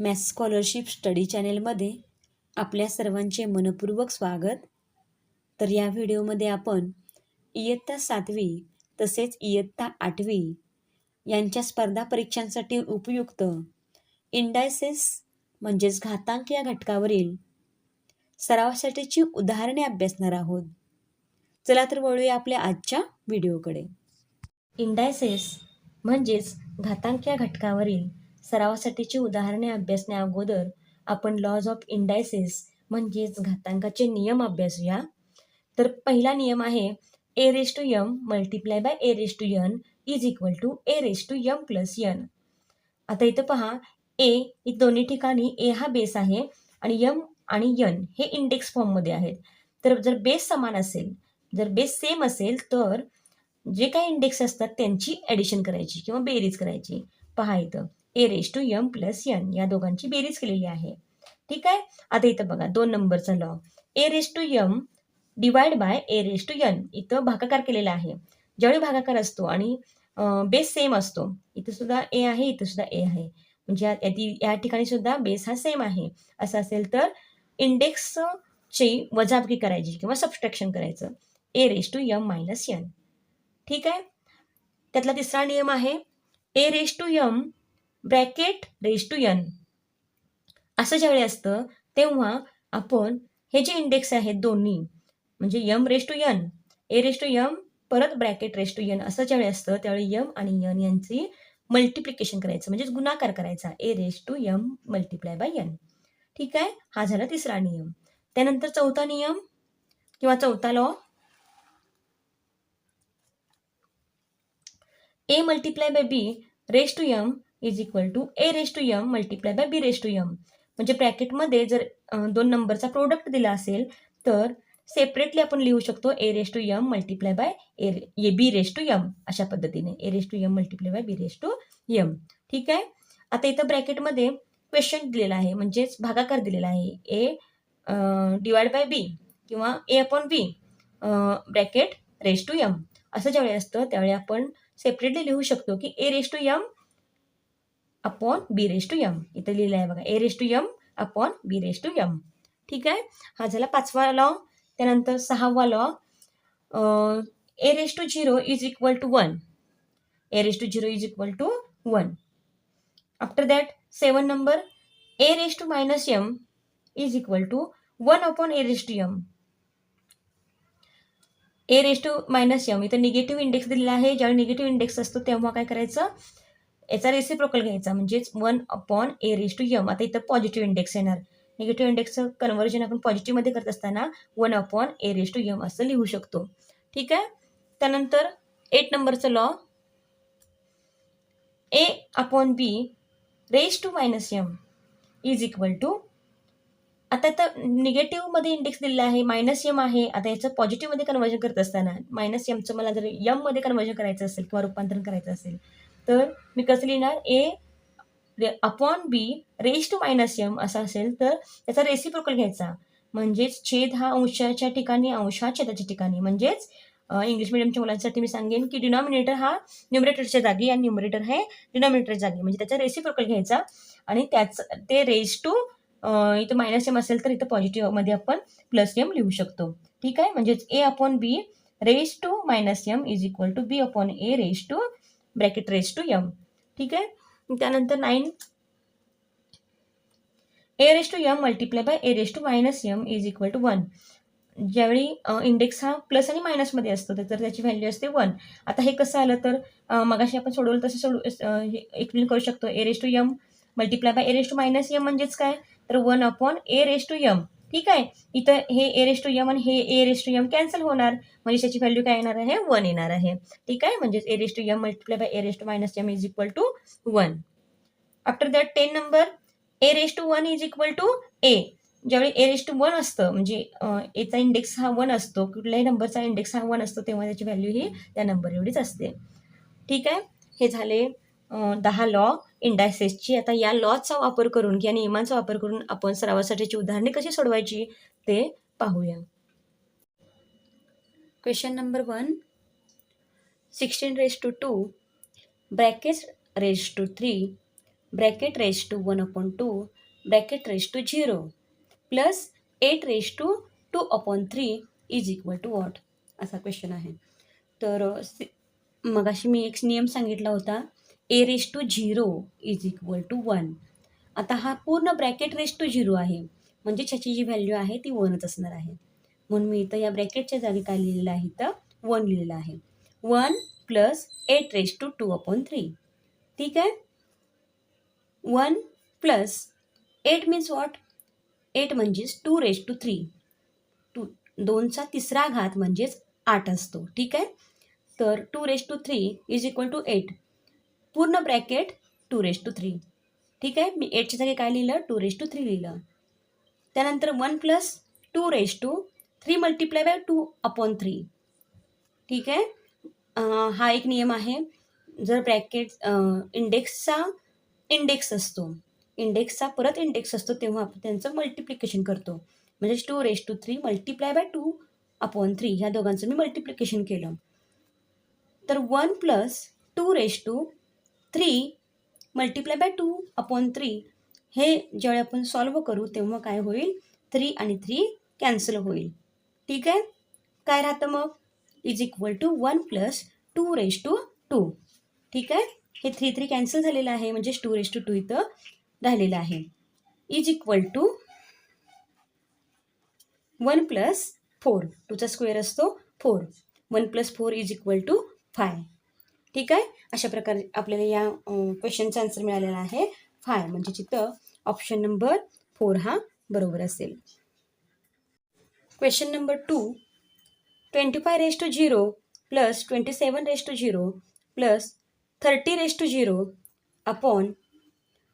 Maths scholarship study चॅनेलमध्ये आपल्या सर्वांचे मनपूर्वक स्वागत. तर या व्हिडिओमध्ये आपण इयत्ता सातवी तसेच इयत्ता आठवी यांच्या स्पर्धा परीक्षांसाठी उपयुक्त इंडायसेस म्हणजेच घातांक या घटकावरील सरावासाठीची उदाहरणे अभ्यासणार आहोत. चला तर वळूया आपल्या आजच्या व्हिडिओकडे. इंडायसेस म्हणजेच घातांक या घटकावरील सरावासाठीची उदाहरणे अभ्यासण्या अगोदर आपण लॉज ऑफ इंडायसेस म्हणजेच घातांकाचे नियम अभ्यासूया. तर पहिला नियम आहे A raise to M multiply by A raise to N is equal to A raise to M plus N आता इथं पहा ए ही दोन्ही ठिकाणी ए हा बेस आहे आणि यम आणि यन हे इंडेक्स फॉर्ममध्ये आहेत. तर जर बेस समान असेल जर बेस सेम असेल तर जे काही इंडेक्स असतात त्यांची ॲडिशन करायची किंवा बेरीज करायची. पहा इथं. ए raise to M plus N या दोघांची बेरीज केलेली आहे. ठीक आहे? आता इथं बघा दोन नंबरचा law A raise to M divide by A raise to N. इथं भागाकार केलेला आहे. ज्यावेळी भागाकार असतो आणि बेस सेम असतो इथं सुद्धा ए आहे इथं सुद्धा ए आहे. म्हणजे या या ठिकाणी सुद्धा बेस हा सेम आहे. असं असेल तर इंडेक्सची वजाबकी करायची किंवा सबस्ट्रॅक्शन करायचं. ए raise to M minus N ठीक आहे? त्यातला तिसरा नियम आहे A raise to M bracket raise to N असं ज्यावेळी असतं तेव्हा आपण हे जे इंडेक्स आहेत दोन्ही म्हणजे M raise to N A raise to M परत ब्रॅकेट रेस टू यन असं ज्यावेळी असतं त्यावेळी यम आणि यन यांची मल्टिप्लिकेशन करायचं म्हणजेच गुणाकार करायचा. A raise to M multiply by N ठीक आहे? हा झाला तिसरा नियम. त्यानंतर चौथा नियम किंवा चौथा law A multiply by B raise to M is equal to A raise to M multiply by B raise to M म्हणजे ब्रॅकेटमध्ये जर दोन नंबरचा प्रोडक्ट दिला असेल तर सेपरेटली आपण लिहू शकतो A raise to M multiply by A A B raise to M अशा पद्धतीने A raise to M multiply by B raise to M ठीक आहे? आता इथं ब्रॅकेटमध्ये क्वेश्चन दिलेला आहे. म्हणजेच भागाकार दिलेला आहे. ए डिवाइड बाय बी किंवा A upon B bracket raise to M असं ज्यावेळी असतं त्यावेळी आपण सेपरेटली लिहू शकतो की A raise to M upon B raise to M इथं लिहिलं आहे बघा. ए raise to M upon B raise to M ठीक आहे? हा झाला पाचवा लॉ त्यानंतर सहावा law A raise to zero is equal to one A raise to zero is equal to one after that seven number A raise to minus M is equal to one upon A raise to M A raise to minus M इथं negative index दिलेला आहे. ज्यावेळी negative index असतो तेव्हा काय करायचं? याचा reciprocal घ्यायचा. म्हणजेच one upon A raise to M आता इथं पॉझिटिव्ह इंडेक्स येणार. निगेटिव्ह इंडेक्सचं कन्व्हर्जन आपण पॉझिटिव्हमध्ये करत असताना one upon A raise to M असं लिहू शकतो. ठीक आहे? त्यानंतर एट नंबरचं law A upon B raise to minus M is equal to आता तर निगेटिव्हमध्ये इंडेक्स दिलेला आहे मायनस यम आहे. आता याचं पॉझिटिव्हमध्ये कन्वर्जन करत असताना मायनस यमचं मला जर यममध्ये कन्वर्जन करायचं असेल किंवा रूपांतरण करायचं असेल तर मी कसं लिहिणार? A upon B raise to minus M असा असेल तर त्याचा रेसिप्रोकल घ्यायचा. म्हणजेच छेद हा अंशाच्या ठिकाणी अंश हा छेदाच्या ठिकाणी. म्हणजेच इंग्लिश मिडियमच्या मुलांसाठी मी सांगेन की डिनॉमिनेटर हा न्युमरेटरच्या जागी आणि न्युमरेटर हे डिनॉमिनेटरच्या जागी. म्हणजे त्याचा रेसिप्रोकल घ्यायचा. आणि त्याच ते रेस टू इथं मायनस एम असेल तर इथं पॉझिटिव्हमध्ये आपण प्लस एम लिहू शकतो. ठीक आहे? म्हणजेच A upon B raise to minus M is equal to B upon A raise to bracket raise to M. ठीक आहे? त्यानंतर nine. A raise to M multiply by A raise to minus M is equal to one. ज्यावेळी index हा plus आणि मायनसमध्ये असतो तर त्याची व्हॅल्यू असते वन. आता हे कसं आलं तर मगाशी आपण सोडवलं तसं सोडू एक्सप्लेन करू शकतो. A raise to M multiply by A raise to minus M म्हणजेच काय? तर one upon A raise to M. ठीक आहे? इथं हे ए रेस टू यम आणि हे A raise to M cancel होणार. म्हणजे त्याची व्हॅल्यू काय येणार आहे? वन येणार आहे. ठीक आहे? म्हणजेच A raise to M multiply by A raise to minus M is equal to one after that ten number A raise to one is equal to A ज्यावेळी ए रेस टू वन असतं म्हणजे एचा index हा one असतो कुठल्याही नंबरचा index हा one असतो तेव्हा त्याची व्हॅल्यू ही त्या नंबर एवढीच असते. ठीक आहे? हे झाले दहा लॉ इंडायसेसची. आता या लॉचा वापर करून किंवा नियमांचा वापर करून आपण सरावासाठीची उदाहरणे कशी सोडवायची ते पाहूया. Question number one sixteen raise to two bracket raise to three bracket raise to one upon two bracket raise to zero plus eight raise to two upon three is equal to what असा question आहे. तर मगाशी मी एक नियम सांगितला होता A raise to zero is equal to one आता हा पूर्ण ब्रॅकेट रेश टू झिरो आहे. म्हणजे त्याची जी व्हॅल्यू आहे ती वनच असणार आहे. म्हणून मी इथं या ब्रॅकेटच्या जागी काय लिहिलेलं आहे? तर वन लिहिलेलं आहे. One plus eight raise to two upon three ठीक आहे? One plus eight means what eight म्हणजेच two raise to three two दोनचा तिसरा घात म्हणजेच आठ असतो. ठीक आहे? तर two raise to three is equal to eight पूर्ण bracket two raise to three ठीक आहे? मी एटच्या जागी काय लिहिलं? टू रेश टू थ्री लिहिलं. त्यानंतर one plus two raise to three multiply by two upon three ठीक आहे? हा एक नियम आहे. जर ब्रॅकेट इंडेक्सचा इंडेक्स असतो इंडेक्सचा परत इंडेक्स असतो तेव्हा आपण त्यांचं मल्टिप्लिकेशन करतो. म्हणजे two raise to three multiply by two upon three ह्या दोघांचं मी मल्टिप्लिकेशन केलं. तर one plus two raise to three multiply by two upon three हे ज्यावेळी आपण सॉल्व करू तेव्हा काय होईल? थ्री आणि थ्री कॅन्सल होईल. ठीक आहे? काय राहतं मग? Is equal to one plus two raise to two ठीक आहे? हे थ्री थ्री कॅन्सल झालेलं आहे म्हणजे टू रेश टू टू इथं राहिलेलं आहे. Is equal to one plus four टूचा square असतो four one plus four is equal to five ठीक आहे? अशा प्रकारे आपल्याला या क्वेश्चनचा आन्सर मिळालेला आहे. फाय म्हणजे तिथं ऑप्शन नंबर फोर हा बरोबर असेल. Question number two twenty five raise to zero plus twenty seven raise to zero plus thirty raise to zero upon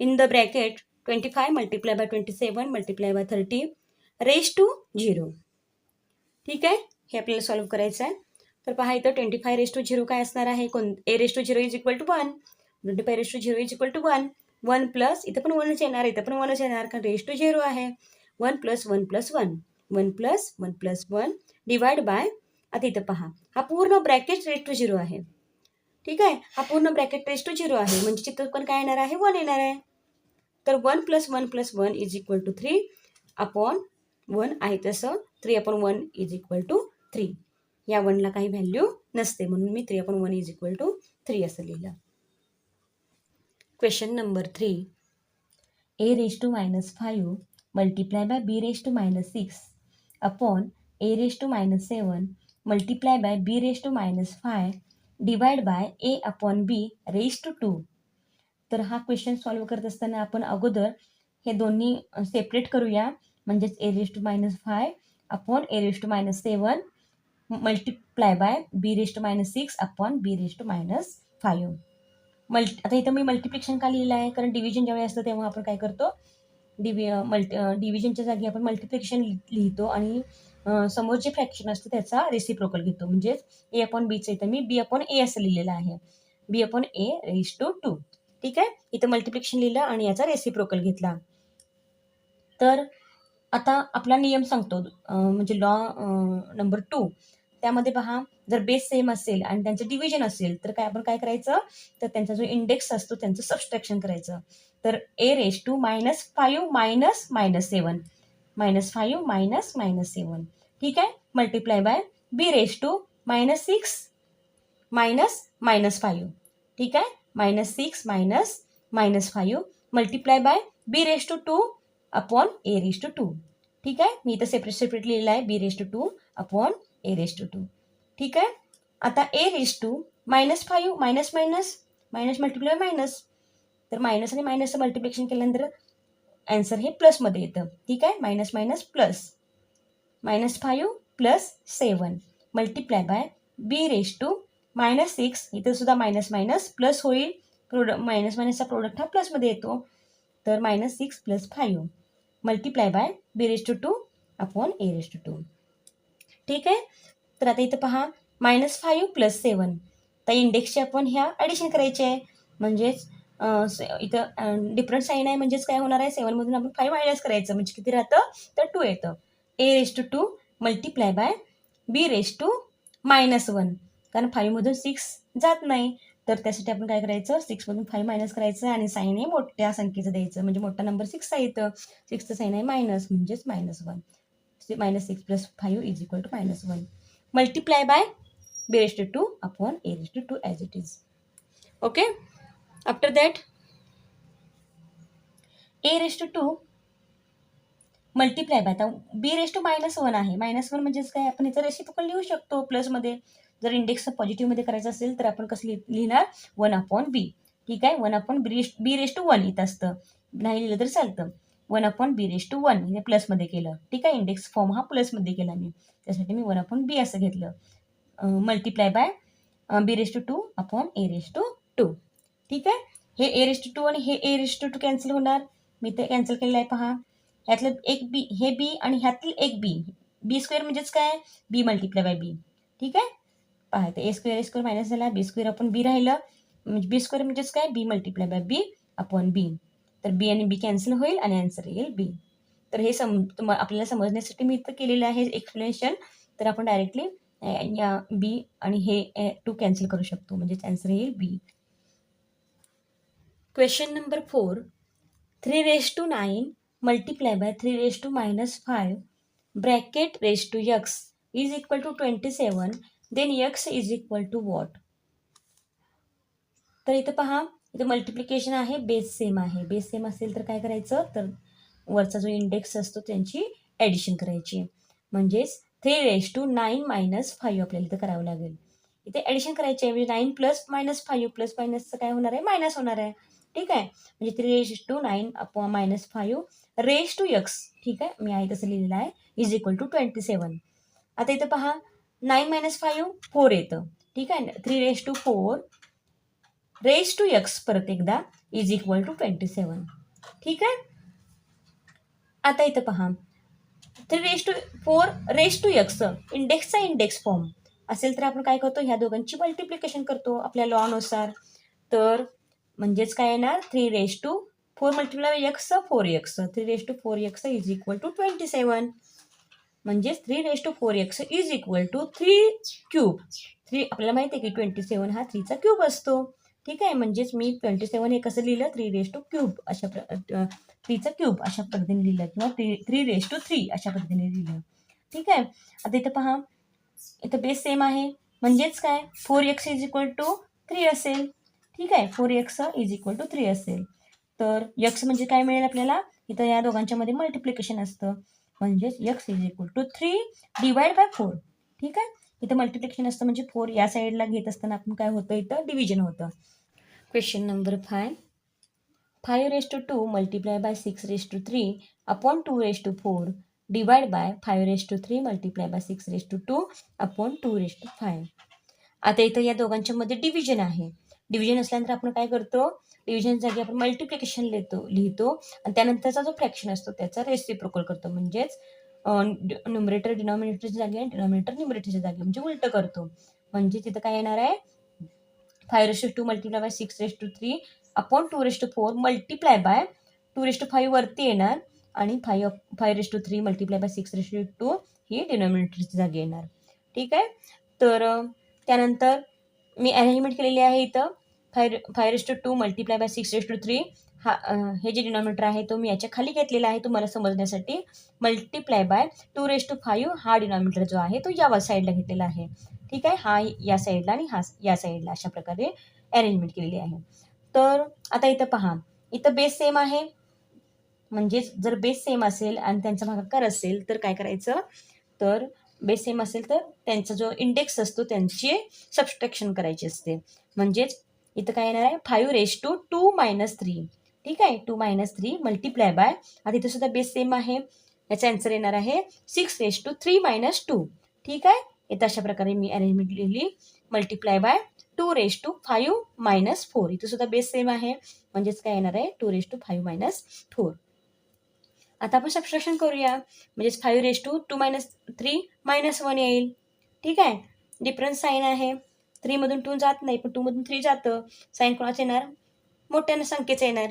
in the bracket twenty five multiply by twenty seven multiply by thirty raise to zero ठीक आहे? हे आपल्याला solve करायचं आहे तर पहा इथं twenty five raise to zero काय असणार आहे? कोण? A raise to zero is equal to one twenty five raise to zero is equal to one one plus इथं पण वनच येणार इथं पण वनच येणार कारण रेस टू झिरो आहे. One plus one plus one one plus one plus one divide by आता इथं पहा हा पूर्ण ब्रॅकेट रेस टू झिरो आहे. ठीक आहे? हा पूर्ण ब्रॅकेट रेस टू झिरो आहे. म्हणजे चित्र पण काय येणार आहे? वन येणार आहे. तर one plus one plus one is equal to three upon one आहे तसं. Three upon one is equal to three या वनला काही व्हॅल्यू नसते. म्हणून मी three upon one is equal to three असं लिहिलं. Question number three a raise to minus five multiply by b raise to minus six upon a raise to minus seven multiply by b raise to minus five divide by a upon b raise to two तर हा question solve करत असताना आपण अगोदर हे दोन्ही separate करूया. म्हणजेच a raise to minus five upon a raise to minus seven multiply by b raised to minus six upon b raised to minus five multi आता इथं मी मल्टिप्लिकेशन का लिहिलं आहे? कारण डिव्हिजन ज्यावेळी असतं तेव्हा आपण काय करतो? डिव्हि मल्टी डिव्हिजनच्या जागी आपण मल्टिप्लिकेशन लिहितो आणि समोर जे फ्रॅक्शन असतं त्याचा रेसिप्रोकल घेतो. म्हणजेच ए अपॉन बीचं इथं मी बी अपॉन ए असं लिहिलेलं आहे. B upon a raise to two ठीक आहे? इथं मल्टिप्लिकेशन लिहिलं आणि याचा रेसिप्रोकल घेतला. तर आता आपला नियम सांगतो. म्हणजे लॉ नंबर टू त्यामध्ये पहा जर बेस सेम असेल आणि त्यांचं डिव्हिजन असेल तर काय आपण काय करायचं? तर त्यांचा जो इंडेक्स असतो त्यांचं सबस्ट्रॅक्शन करायचं. तर a raise to minus five minus minus seven minus five minus minus seven ठीक आहे? Multiply by b raise to minus six minus minus five ठीक आहे? Minus six minus minus five multiply by b raise to two upon a raise to two ठीक आहे? मी इथं separate separate लिहिलं आहे. B raise to two upon a raise to two. ठीक आहे? आता a raise to minus five minus minus minus multiply minus तर मायनस आणि मायनसचं मल्टिप्लिकेशन केल्यानंतर ॲन्सर हे प्लसमध्ये येतं. ठीक आहे? Minus minus plus minus five plus seven multiply by b raise to minus six इथं सुद्धा मायनस मायनस प्लस होईल. प्रोड मायनस मायनसचा प्रोडक्ट हा प्लसमध्ये येतो. तर minus six plus five multiply by b raise to two upon a raise to two ठीक आहे? तर आता इथं पहा मायनस फाईव्ह प्लस सेवन तर इंडेक्सचे आपण ह्या ॲडिशन करायचे आहे. म्हणजेच इथं डिफरंट साईन आहे म्हणजेच काय होणार आहे? सेवनमधून आपण फाईव्ह मायनस करायचं. म्हणजे किती राहतं? तर टू येतं. A raise to two multiply by b raise to minus one कारण फाईव्हमधून सिक्स जात नाही. तर त्यासाठी आपण काय करायचं? सिक्समधून फाईव्ह मायनस करायचं आणि साईन आहे मोठ्या संख्येचं द्यायचं. म्हणजे मोठा नंबर सिक्स आहे इथं. सिक्सचं साईन आहे मायनस म्हणजेच minus one minus six plus five is equal to minus one multiply by b raise to two upon a raise to two as it is okay after that a raise to two multiply by आता b raise to minus one आहे. Minus one म्हणजेच काय? आपण याचा reciprocal लिहू शकतो प्लसमध्ये जर index पॉझिटिव्हमध्ये करायचं असेल तर आपण कसं लिहिणार? वन अपॉन बी ठीक आहे? One upon b raise b raise to one येत असतं. नाही लिहिलं तर चालतं. One upon b raise to one. हे प्लसमध्ये केलं. ठीक आहे? इंडेक्स फॉर्म हा प्लसमध्ये केला मी. त्यासाठी मी वन अपॉन बी असं घेतलं. Multiply by b raise to two upon a raise to two. ठीक आहे? हे ए रेस टू टू आणि हे a raise to two cancel होणार. मी ते कॅन्सल केलेलं आहे पहा. ह्यातलं एक बी हे बी आणि ह्यातलं एक बी. बी स्क्वेअर म्हणजेच काय? बी मल्टिप्लाय बाय बी ठीक आहे? पहा ते a square a square minus झाला. बी स्क्वेअर आपण बी राहिलं. म्हणजे बी स्क्वेअर म्हणजेच काय? B multiply by b upon b तर बी आणि बी कॅन्सल होईल आणि आन्सर येईल बी तर हे सम तुम आपल्याला समजण्यासाठी मी इथं केलेलं आहे एक्सप्लेनेशन तर आपण डायरेक्टली या बी आणि हे टू कॅन्सल करू शकतो. म्हणजेच आन्सर येईल b question number four three raise to nine multiply by three raise to minus five bracket raise to x is equal to twenty seven then x is equal to what तर इथं पहा इथं multiplication आहे base same आहे. Base same असेल तर काय करायचं? तर वरचा जो इंडेक्स असतो त्यांची ॲडिशन करायची. म्हणजेच three raise to nine minus five आपल्याला इथं करावं लागेल. इथे ॲडिशन करायची आहे म्हणजे nine plus minus five plus मायनसचं काय होणार आहे? मायनस होणार आहे. ठीक आहे? म्हणजे three raise to nine upon minus five raise to x ठीक आहे? मी आहे तसं लिहिलेलं आहे. Is equal to twenty seven आता इथं पहा. नाईन मायनस फाईव्ह फोर येतं. ठीक आहे? Three raise to four raise to x परत एकदा is equal to twenty seven. ठीक आहे? आता इथं पहा. Three raise to four raise to x इंडेक्सचा index form. असेल तर आपण काय करतो? ह्या दोघांची मल्टिप्लिकेशन करतो आपल्या लॉनुसार तर म्हणजेच काय येणार? Three raise to four multiply x four x three raise to four x is equal to twenty seven म्हणजेच three raise to four x is equal to three cube three आपल्याला माहिती आहे की ट्वेंटी सेवन हा थ्रीचा क्यूब असतो. ठीक आहे? म्हणजेच मी ट्वेंटी सेवन हे कसं लिहिलं? थ्री रेस टू क्यूब अशा प्र थ्रीचा क्यूब अशा पद्धतीने लिहिलं किंवा three three raise to three अशा पद्धतीने लिहिलं. ठीक आहे? आता इथं पहा. इथं बेस सेम आहे. म्हणजेच काय? Four x is equal to three असेल. ठीक आहे? Four x is equal to three असेल. तर यक्स म्हणजे काय मिळेल आपल्याला? इथं या दोघांच्यामध्ये मल्टिप्लिकेशन असतं. म्हणजेच x is equal to three divide by four ठीक आहे? इथं मल्टिप्लिकेशन असतं म्हणजे फोर या साईडला घेत असताना आपण काय होतं इथं? डिव्हिजन होतं. Question number five five raise to two multiply by six raise to three upon two raise to four divide by five raise to three multiply by six raise to two upon two raise to five आता इथं या दोघांच्या मध्ये division आहे. Division असल्यानंतर आपण काय करतो? डिव्हिजन जागी आपण मल्टिप्लिकेशन लिहितो लिहितो आणि त्यानंतरचा जो फ्रॅक्शन असतो त्याचा रेसिप्रोकल करतो. म्हणजेच न्युमरेटर डिनॉमिनेटरच्या जागी आणि डिनॉमिनेटर न्युमरेटरच्या जागी. म्हणजे उलटं करतो. म्हणजे तिथं काय येणार आहे? Five raised to multiply by six raised to three upon two raised to four multiply by two raised to five वरती येणार. आणि five five raised to three multiply by six raised to two ही डिनॉमिनेटरची जागी येणार. ठीक आहे? तर त्यानंतर मी अरेंजमेंट केलेली आहे इथं. Five five raised to two multiply by six raised to three हा हे जे डिनॉमिनेटर आहे तो मी याच्या खाली घेतलेला आहे तुम्हाला समजण्यासाठी. Multiply by two raise to five हा डिनॉमिनेटर जो आहे तो या साईडला घेतलेला आहे. ठीक आहे? हा या साईडला आणि हा या साईडला अशा प्रकारे अरेंजमेंट केलेली आहे. तर आता इथं पहा. इथं बेस सेम आहे. म्हणजेच जर बेस सेम असेल आणि त्यांचा भागाकार असेल तर काय करायचं? तर बेस सेम असेल तर त्यांचा जो इंडेक्स असतो त्यांची सबस्ट्रॅक्शन करायची असते. म्हणजेच इथं काय येणार आहे? Five raise to two minus three ठीक आहे? Two minus three multiply by आता इथं सुद्धा बेस सेम आहे. याचा आन्सर येणार आहे six raise to three minus two ठीक आहे? इथं अशा प्रकारे मी अरेंजमेंट लिहिली. Multiply by two raise to five minus four इथं सुद्धा बेस सेम आहे. म्हणजेच काय येणार आहे? Two raise to five minus four आता आपण सबस्ट्रॅक्शन करूया. म्हणजेच five raise to two minus three minus one येईल. ठीक आहे? डिफरन्स साईन आहे. थ्रीमधून टू जात नाही पण टूमधून थ्री जातं. साईन कोणाचं येणार? मोठ्यानं संख्येचं येणार.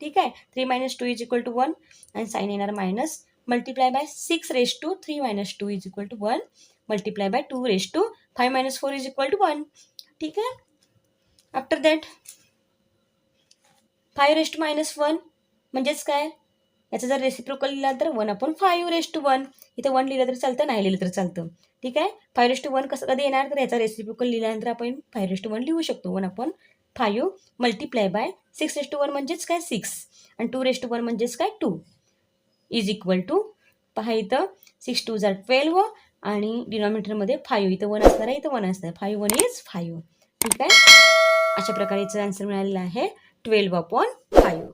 ठीक आहे? Three minus two is equal to one आणि साईन येणार minus multiply by six raise to three minus two is equal to one multiply by two raise to five minus four is equal to one ठीक आहे? After that five two minus one म्हणजेच काय? याचा जर reciprocal लिहिला तर one आपण five raise to one इथं वन लिहिलं तर चालतं नाही लिहिलं तर चालतं. ठीक आहे? फाय रेस्ट टू वन कसं कधी येणार? तर याचा रेसिप्रोकल लिहिल्यानंतर आपण फाय रेश टू वन लिहू शकतो. वन आपण five multiply by six raised to one म्हणजेच काय? सिक्स. आणि टू रेस्ट टू वन म्हणजेच काय? टू. इज इक्वल टू पहा इथं सिक्स टू जर ट्वेल्व आणि डिनॉमिनेटरमध्ये फाईव्ह इथं वन असणार आहे इथं वन असणार आहे. Five one is five. ठीक आहे? अशा प्रकारे याचा आन्सर मिळालेला आहे. Twelve upon five.